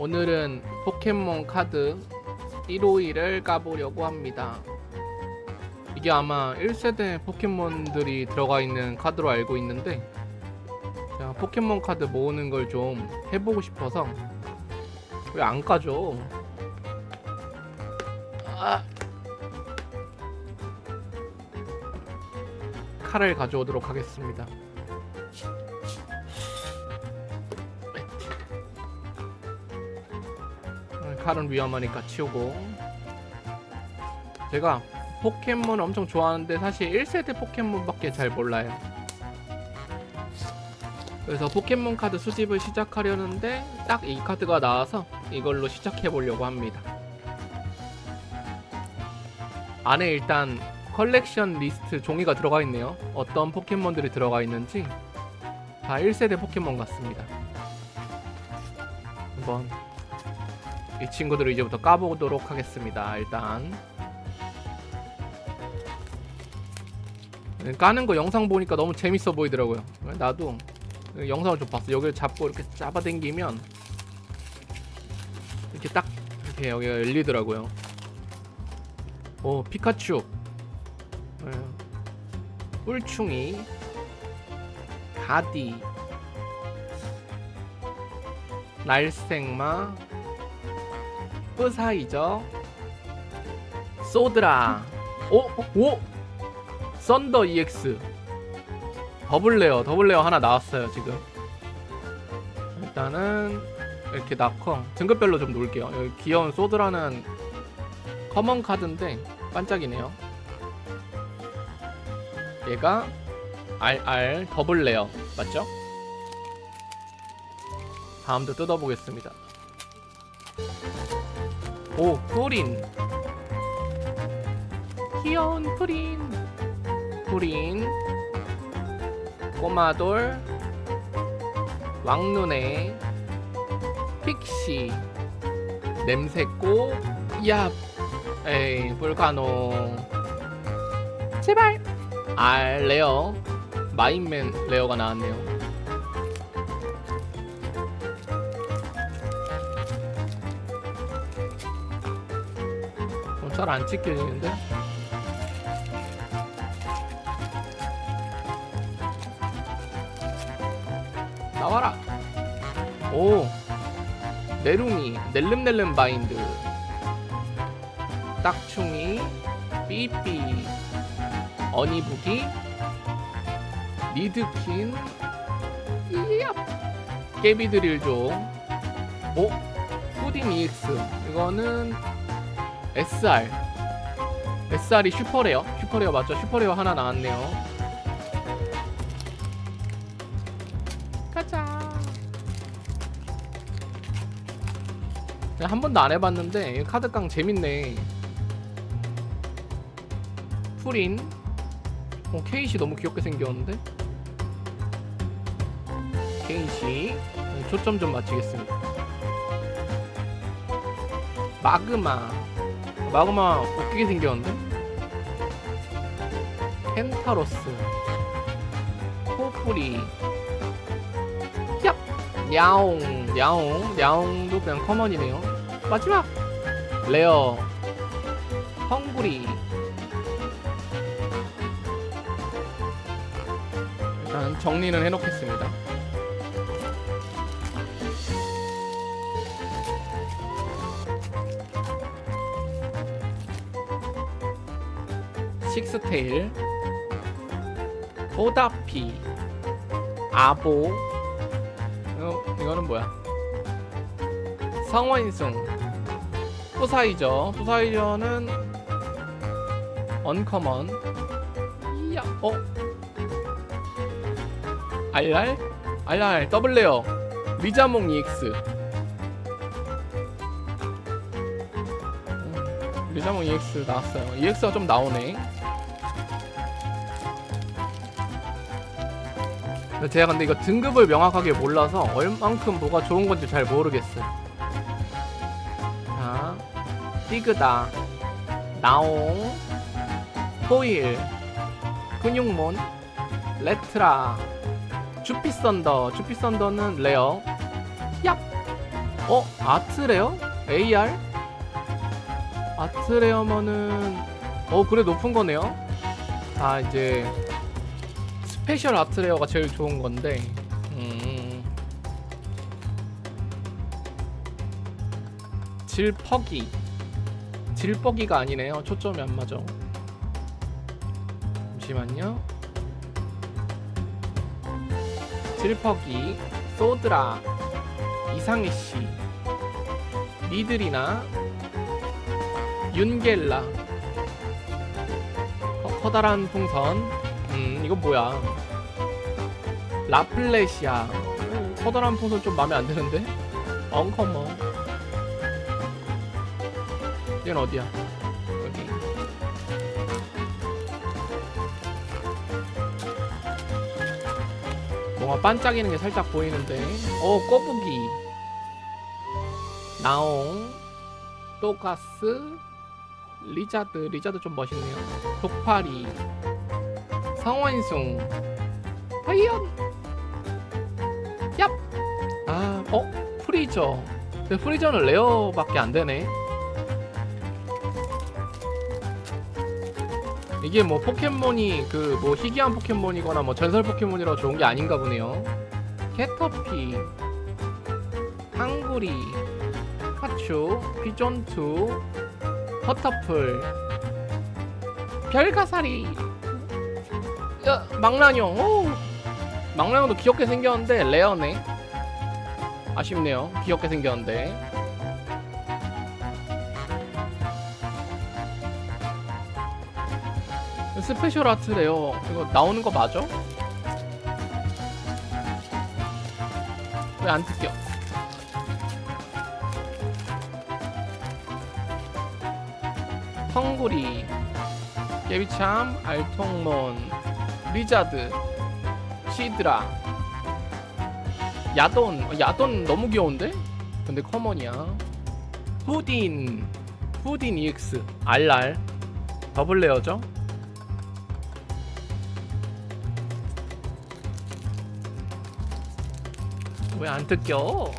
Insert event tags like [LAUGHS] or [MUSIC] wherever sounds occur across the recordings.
오늘은 포켓몬 카드 151을 까보려고 합니다. 이게 아마 1세대 포켓몬들이 들어가 있는 카드로 알고 있는데 제가 포켓몬 카드 모으는 걸 좀 해보고 싶어서 왜 안 까죠? 아. 칼을 가져오도록 하겠습니다. 칼은 위험하니까 치우고. 제가 포켓몬 엄청 좋아하는데 사실 1세대 포켓몬밖에 잘 몰라요. 그래서 포켓몬 카드 수집을 시작하려는데 딱 이 카드가 나와서 이걸로 시작해 보려고 합니다. 안에 일단 컬렉션 리스트 종이가 들어가 있네요. 어떤 포켓몬들이 들어가 있는지 다 1세대 포켓몬 같습니다. 한번 이 친구들을 이제부터 까보도록 하겠습니다. 일단 까는 거 영상 보니까 너무 재밌어 보이더라고요. 나도 영상을 좀 봤어. 여기를 잡고 이렇게 잡아당기면 이렇게 딱 이렇게 여기가 열리더라고요. 오 피카츄, 네. 뿔충이, 가디, 날생마, 뿌사이저 소드라. 오! 오! 썬더 EX 더블레어 더블레어 하나 나왔어요 지금. 일단은 이렇게 낳고 등급별로 좀 놓을게요. 여기 귀여운 소드라는 커먼 카드인데 반짝이네요. 얘가 RR 더블 레어. 맞죠? 다음도 뜯어보겠습니다 오, 프린. 귀여운 프린. 프린. 꼬마돌. 왕눈에. 픽시. 냄새꽃. 야. 에이, 볼카노. 제발. 알 레어. 마인맨 레어가 나왔네요. 잘 안 찍혀지는데? 나와라! 오! 네룽이, 넬름넬름 바인드 딱충이, 삐삐, 어니부기, 리드킨, 이야! 깨비드릴 종, 오! 푸딩 EX, 이거는 SR SR이 슈퍼레어. 슈퍼레어 맞죠? 슈퍼레어 하나 나왔네요. 가자. 한 번도 안 해봤는데 이 카드깡 재밌네. 프린 어 케이시 너무 귀엽게 생겼는데? 케이시. 초점 좀 맞추겠습니다. 마그마 마그마 웃기게 생겼는데? 펜타로스. 코프리 얍! 야옹 야옹 야옹도 그냥 커먼이네요. 마지막! 레어. 헝구리. 일단 정리는 해놓겠습니다 식스테일 오다피 아보. 이거, 이거는 뭐야? 성원숭 푸사이저. 푸사이저는 언커먼 이야 어? 알랄 알랄 더블레어. 리자몽 EX 음, 리자몽 EX 나왔어요. EX가 좀 나오네 제가 근데 이거 등급을 명확하게 몰라서 얼만큼 뭐가 좋은 건지 잘 모르겠어요. 자, 띠그다, 나옹, 포일, 근육몬, 레트라, 주피썬더, 주피썬더는 레어, 얍! 어? 아트레어? AR? 아트레어면은 어 그래 높은 거네요 아 이제 스페셜 아트레어가 제일 좋은 건데. 음. 질퍽이. 질퍽이가 아니네요. 초점이 안 맞아. 잠시만요. 질퍽이. 소드라. 이상희씨. 니들이나. 윤겔라. 어, 커다란 풍선 음 이건 뭐야? 라플레시아 음, 커다란 풍선 좀 마음에 안 드는데? 엉커먼 얘는 어디야? 여기. 뭔가 반짝이는 게 살짝 보이는데. 어 꼬부기. 나옹 또가스 리자드. 리자드 좀 멋있네요. 독파리 성원숭 화이연. 얍 아 어? 프리저. 근데 프리저는 레어밖에 안 되네. 이게 뭐 포켓몬이 그 뭐 희귀한 포켓몬이거나 뭐 전설 포켓몬이라고 좋은 게 아닌가 보네요. 캐터피. 탕구리. 파추 피존투. 버터풀. 별가사리 야 망나뇽. 오. 망나뇽도 귀엽게 생겼는데 레어네. 아쉽네요. 귀엽게 생겼는데. 스페셜 아트래요. 이거 나오는 거 맞아? 왜 안 뜯겨? 텅구리. 깨비참 알통몬 리자드 시드라 야돈 어, 야돈 너무 귀여운데? 근데 커먼이야 후딘 후딘 EX 알랄 더블 레어죠? 왜 안 뜯겨?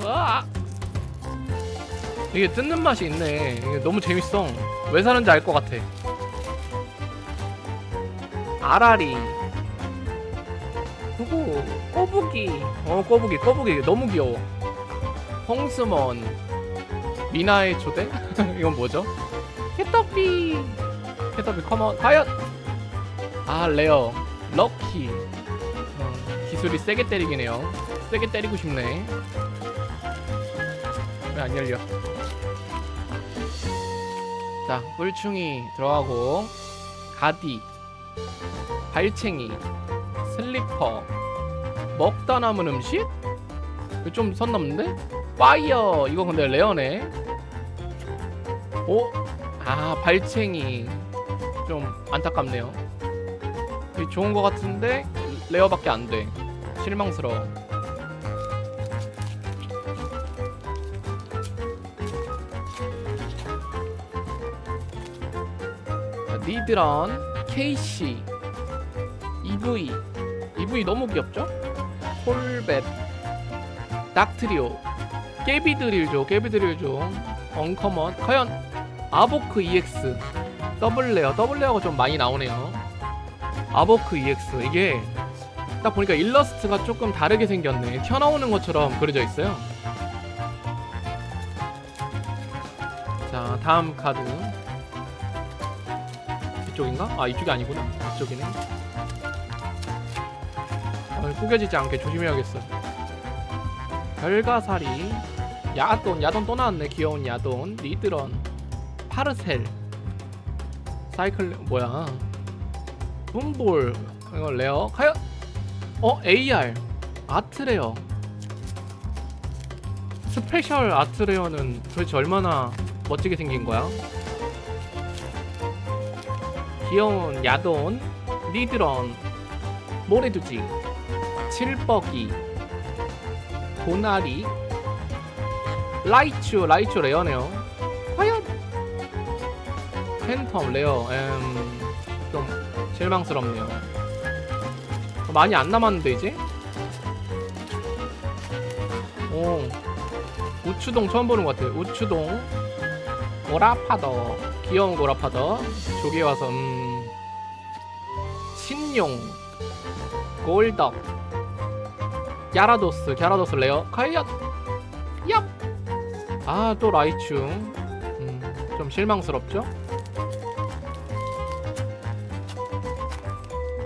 으아! 이게 뜯는 맛이 있네. 이게 너무 재밌어. 왜 사는지 알 것 같아. 아라리. 그거 꼬부기. 어 꼬부기 꼬부기 너무 귀여워. 홍스먼. 미나의 초대? [LAUGHS] 이건 뭐죠? 캐터피. 캐터피 커먼. 과연. 아 레어. 럭키. 어, 기술이 세게 때리긴 해요. 세게 때리고 싶네. 왜 안 열려? 자, 뿔충이 들어가고 가디, 발챙이, 슬리퍼, 먹다 남은 음식? 좀 선 넘는데? 파이어 이거 근데 레어네. 오, 아 발챙이 좀 안타깝네요. 이게 좋은 거 같은데 레어밖에 안 돼. 실망스러워. 자, 니드런, KC, EV, EV 너무 귀엽죠? 콜벳, 닥트리오, 깨비드릴조, 깨비드릴조, 언커먼, 과연 아보크 EX, 더블레어, 더블레어가 좀 많이 나오네요. 아보크 EX 이게 딱 보니까 일러스트가 조금 다르게 생겼네. 튀어나오는 것처럼 그려져 있어요. 자, 다음 카드. 이쪽인가? 아, 이쪽이 아니구나. 이쪽이네. 어, 구겨지지 않게 조심해야겠어. 별가사리. 야돈, 야돈 또 나왔네. 귀여운 야돈. 리드런. 파르셀. 사이클, 뭐야. 붐볼. 이거 레어. 과연? 어, AR. 아트레어. 스페셜 아트레어는 도대체 얼마나 멋지게 생긴 거야? 귀여운 야돈, 리드런, 모래두지, 칠버기, 고나리, 라이츄, 라이츄 레어네요. 과연 팬텀 레어, 음, 좀 실망스럽네요. 많이 안 남았는데 이제? 오, 우추동 처음 보는 것 같아. 우추동 오라파더 귀여운 오라파더 조개 와서 음 신용 골덕 야라도스 갸라도스 레어 과연? 얍아또 라이충. 음, 좀 실망스럽죠?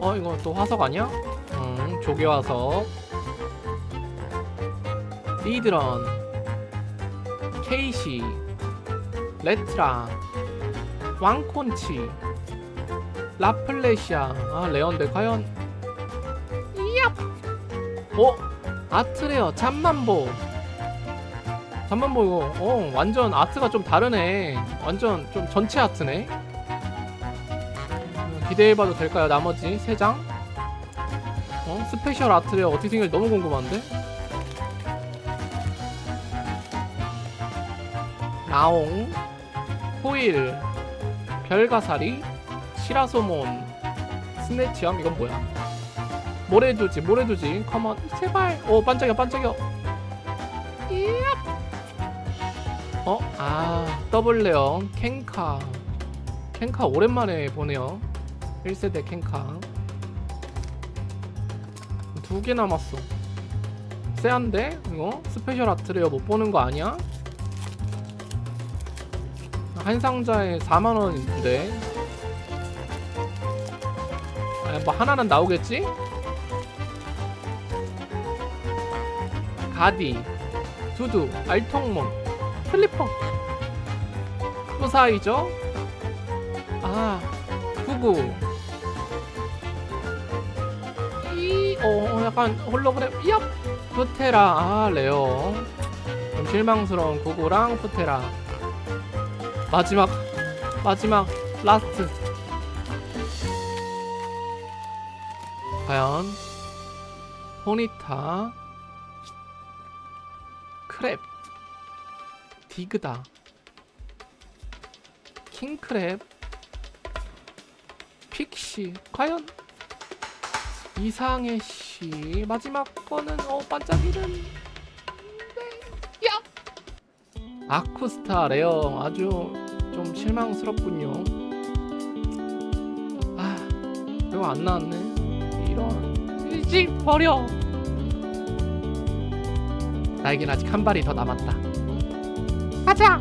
어 이거 또 화석 아니야? 음 조개 화석. 리드런 케이시 레트라 왕콘치 라플레시아. 아 레온데 과연? 이얍 어? 아트레어 잠만보. 잠만보 이거. 어 완전 아트가 좀 다르네. 완전 좀 전체 아트네. 음, 기대해봐도 될까요 나머지 3장? 어? 스페셜 아트레어 어떻게 생길지 너무 궁금한데? 나옹 호일 별가사리 시라소몬 스네치엄 이건 뭐야? 모래두지 모래두지. 컴온 제발. 오 반짝여 반짝여. 어? 아 더블레온 캔카. 캔카 오랜만에 보네요. 1세대 캔카. 두 개 남았어. 세한데? 이거? 스페셜 아트레어 못 보는 거 아니야? 한 상자에 4만 원인데. 아, 뭐 하나는 나오겠지? 가디, 두두, 알통몬, 슬리퍼, 후사이죠? 아, 구구. 이, 어, 약간 홀로그램, 얍! 푸테라, 아, 레어. 좀 실망스러운 구구랑 푸테라. 마지막, 마지막, 라스트. 과연, 호니타, 크랩 디그다 킹크랩 픽시 과연 이상의 씨 마지막 거는 어 반짝이는 네. 야 아쿠스타 레어 아주 좀 실망스럽군요 아 이거 안 나왔네 이런 일찍 버려 나에겐 아직 한 발이 더 남았다. 가자.